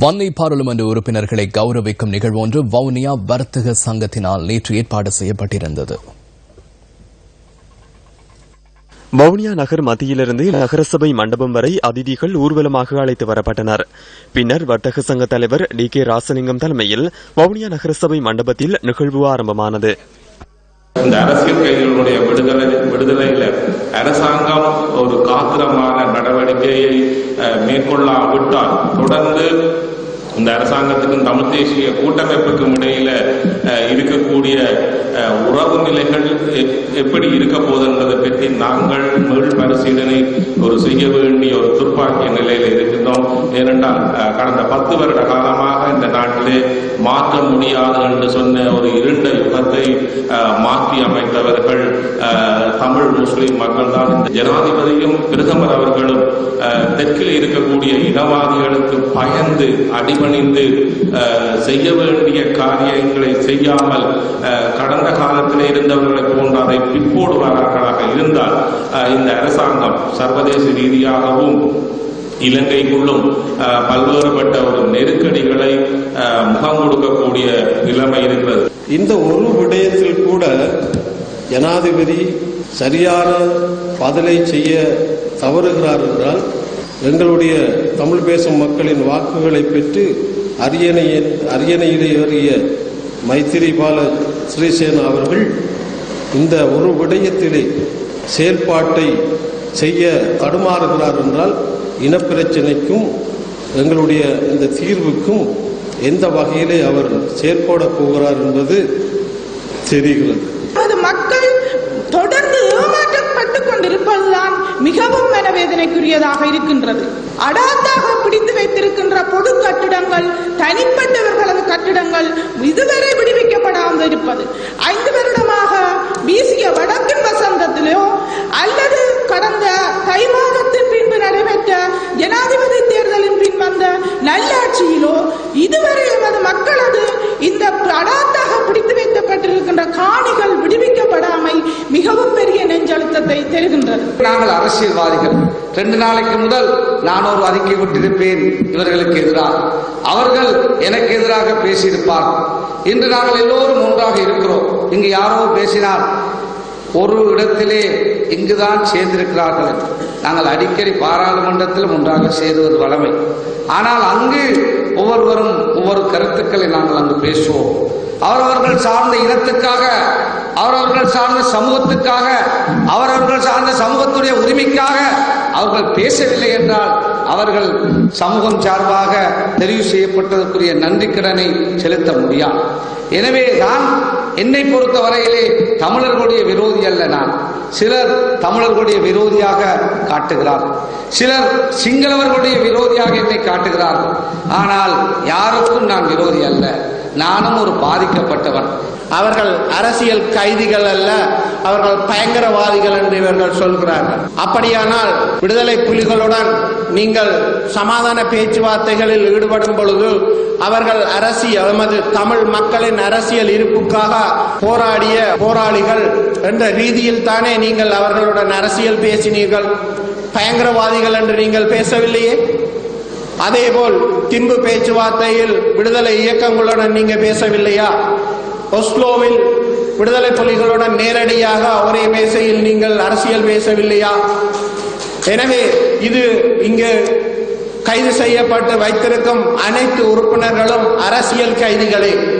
வன்னி பாராளுமன்ற உறுப்பினர்களை கௌரவிக்கும் நிகழ்வு ஒன்று வவுனியா வர்த்தக சங்கத்தினால் நேற்று ஏற்பாடு செய்யப்பட்டிருந்தது. வவுனியா நகர் மத்தியிலிருந்து நகரசபை மண்டபம் வரை அதிதிகள் ஊர்வலமாக அழைத்து வரப்பட்டனர். பின்னர் வர்த்தக சங்க தலைவர் டி கே ராசலிங்கம் தலைமையில் வவுனியா நகரசபை மண்டபத்தில் நிகழ்வு ஆரம்பமானது. இந்த அரசியல் கைதிகளுடைய விடுதலை விடுதலையில அரசாங்கம் ஒரு காத்திரமான நடவடிக்கையை அஹ், மேற்கொள்ளாவிட்டால் தொடர்ந்து இந்த அரசாங்கத்துக்கும் தமிழ் தேசிய கூட்டமைப்புக்கும் இடையில அஹ், இருக்கக்கூடிய அஹ், உறவு நிலைகள் எப்- எப்படி இருக்க போகுதுன்றதை பற்றி நாங்கள் மீள் பரிசீலனை ஒரு செய்ய வேண்டிய ஒரு துர்ப்பாக்கிய நிலையில இருக்கின்றோம். ஏனென்றால் அஹ், கடந்த பத்து வருட காலமாக இந்த நாட்டிலே மாற்ற முடியாது என்று சொன்ன ஒரு இருண்ட யுகத்தை மாற்றி அமைத்தவர்கள் தமிழ் முஸ்லிம் மக்கள் தான். இந்த ஜனாதிபதியும் பிரதமர் அவர்களும் அஹ், தெற்கில் இருக்கக்கூடிய இனவாதிகளுக்கு பயந்து அடிபணிந்து செய்ய வேண்டிய காரியங்களை செய்யாமல் கடந்த காலத்தில் இருந்தவர்களை போன்ற அதை பிற்போடுவார்களாக இருந்தால் அஹ், இந்த அரசாங்கம் சர்வதேச ரீதியாகவும் இலங்கைக்குள்ளும் பல்வேறுபட்ட ஒரு நெருக்கடிகளை முகம் கொடுக்கக்கூடிய நிலைமை இருக்கிறது. இந்த ஒரு விடயத்தில் கூட ஜனாதிபதி சரியான பதிலை செய்ய தவறுகிறார் என்றால் எங்களுடைய தமிழ் பேசும் மக்களின் வாக்குகளை பெற்று அரியணையை அரியணையிலே ஏறிய மைத்திரிபால ஸ்ரீசேனா அவர்கள் இந்த ஒரு விடயத்திலே செயல்பாட்டை செய்ய தடுமாறுகிறார் என்றால் இனப்பிரச்சனைக்கும் எங்களுடைய இந்த தீர்வுக்கும் எந்த வகையிலே அவர் செயற்பட போகிறார் என்பது தெரிகிறது. மக்கள் தொடர்ந்து ஏமாற்றப்பட்டுக் கொண்டிருப்பதுதான் மிகவும் மனவேதனைக்குரியதாக இருக்கின்றது. அடாத்தாக பிடித்து வைத்திருக்கின்ற பொது கட்டிடங்கள் தனிப்பட்டவர்களது கட்டிடங்கள் இதுவரை விடுவிக்கப்படாமல் இருப்பது. நெஞ்சழுத்தத்தை தருகின்றது நாங்கள் அரசியல்வாதிகள். ரெண்டு நாளைக்கு முதல் நான் ஒரு அறிக்கை விட்டிருப்பேன் இவர்களுக்கு எதிராக. அவர்கள் எனக்கு எதிராக பேசியிருப்பார். இன்று நாங்கள் எல்லோரும் ஒன்றாக இருக்கிறோம். இங்கு யாரோ பேசினார் ஒரு இடத்திலே இங்குதான் சேர்ந்திருக்கிறார்கள். நாங்கள் அடிக்கடி பாராளுமன்றத்திலும் ஒன்றாக சேருவது வளமை ஆனால் அங்கு ஒவ்வொருவரும் ஒவ்வொரு கருத்துக்களை நாங்கள் அங்கு பேசுவோம். அவரவர்கள் சார்ந்த இனத்துக்காக அவரவர்கள் சார்ந்த சமூகத்துக்காக அவரவர்கள் சார்ந்த சமூகத்துடைய உரிமைக்காக அவர்கள் பேசவில்லை என்றால் அவர்கள் சமூகம் சார்பாக தெரிவு செய்யப்பட்டதற்குரிய நன்றி கடனை செலுத்த முடியாது. எனவே நான் என்னை பொறுத்த வரையிலே தமிழர்களுடைய விரோதி அல்ல நான். சிலர் தமிழர்களுடைய விரோதியாக காட்டுகிறார்கள். சிலர் சிங்களவர்களுடைய விரோதியாக என்னை காட்டுகிறார்கள். ஆனால் யாருக்கும் நான் விரோதி அல்ல. நானும் ஒரு பாதிக்கப்பட்டவன். அவர்கள் அரசியல் கைதிகள் அல்ல அவர்கள் பயங்கரவாதிகள் என்று இவர்கள் சொல்கிறார்கள். அப்படியானால் விடுதலை புலிகளுடன் நீங்கள் சமாதான பேச்சுவார்த்தைகளில் ஈடுபடும் பொழுது அவர்கள் அரசியல் எமது தமிழ் மக்களின் அரசியல் இருப்புக்காக போராடிய போராளிகள் என்ற ரீதியில் தானே நீங்கள் அவர்களுடன் அரசியல் பேசினீர்கள். பயங்கரவாதிகள் என்று நீங்கள் பேசவில்லையே? அதேபோல் திம்பு பேச்சுவார்த்தையில் விடுதலை இயக்கங்களுடன் நீங்க பேசவில்லையா? ஒஸ்லோவில் விடுதலை புலிகளுடன் நேரடியாக ஒரே மேசையில் நீங்கள் அரசியல் பேசவில்லையா? எனவே இது இங்கு கைது செய்யப்பட்டு வைத்திருக்கும் அனைத்து உறுப்பினர்களும் அரசியல் கைதிகளே.